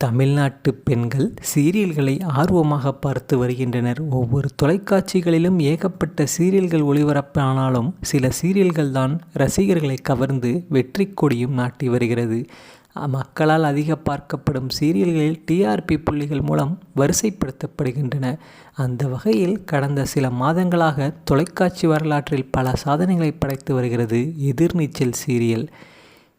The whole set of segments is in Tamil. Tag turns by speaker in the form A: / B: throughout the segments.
A: தமிழ்நாட்டு பெண்கள் சீரியல்களை ஆர்வமாக பார்த்து வருகின்றனர். ஒவ்வொரு தொலைக்காட்சிகளிலும் ஏகப்பட்ட சீரியல்கள் ஒளிபரப்பானாலும் சில சீரியல்கள் தான் ரசிகர்களை கவர்ந்து வெற்றி கொடியும் நாட்டி வருகிறது. மக்களால் அதிக பார்க்கப்படும் சீரியல்களில் டிஆர்பி புள்ளிகள் மூலம் வரிசைப்படுத்தப்படுகின்றன. அந்த வகையில் கடந்த சில மாதங்களாக தொலைக்காட்சி வரலாற்றில் பல சாதனைகளை படைத்து வருகிறது எதிர்நீச்சல் சீரியல்.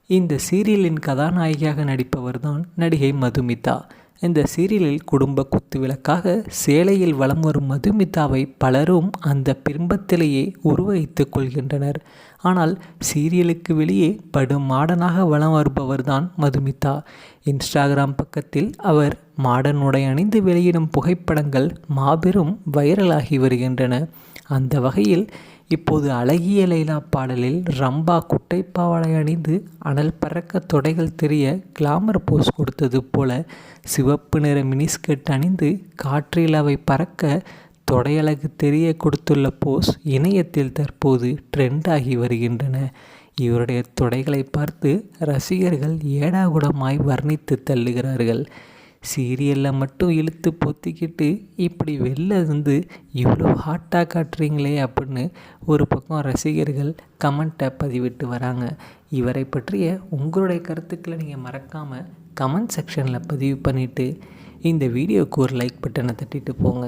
A: இந்த சீரியலின் கதாநாயகியாக நடிப்பவர் தான் நடிகை மதுமிதா. இந்த சீரியலில் குடும்ப குத்துவிளக்காக சேலையில் வலம் வரும் மதுமிதாவை பலரும் அந்த பிம்பத்திலேயே உருவகித்து கொள்கின்றனர். ஆனால் சீரியலுக்கு வெளியே படும் மாடனாக வளம் வருபவர் தான் மதுமிதா. இன்ஸ்டாகிராம் பக்கத்தில் அவர் மாடன் உடை அணிந்து வெளியிடும் புகைப்படங்கள் மாபெரும் வைரலாகி வருகின்றன. அந்த வகையில் இப்போது அழகிய லைலா பாடலில் ரம்பா குட்டைப்பாவாடை அணிந்து அனல் பறக்க தொடைகள் தெரிய கிளாமர் போஸ் கொடுத்தது போல சிவப்பு நிற மினிஸ்கர்ட் அணிந்து காற்றில் அவை பறக்க தொடையழகு தெரிய கொடுத்துள்ள போஸ் இணையத்தில் தற்போது ட்ரெண்டாகி வருகின்றன. இவருடைய தொடைகளை பார்த்து ரசிகர்கள் ஏடாகுடமாய் வர்ணித்து தள்ளுகிறார்கள். சீரியலில் மட்டும் இழுத்து பொத்திக்கிட்டு இப்படி வெளில இருந்து இவ்வளோ ஹாட்டாக காட்டுறீங்களே அப்படின்னு ஒரு பக்கம் ரசிகர்கள் கமெண்ட்டை பதிவிட்டு வராங்க. இவரை பற்றிய உங்களுடைய கருத்துக்களை நீங்கள் மறக்காமல் கமெண்ட் செக்ஷனில் பதிவு பண்ணிவிட்டு இந்த வீடியோவுக்கு ஒரு லைக் பட்டனை தட்டிட்டு போங்க.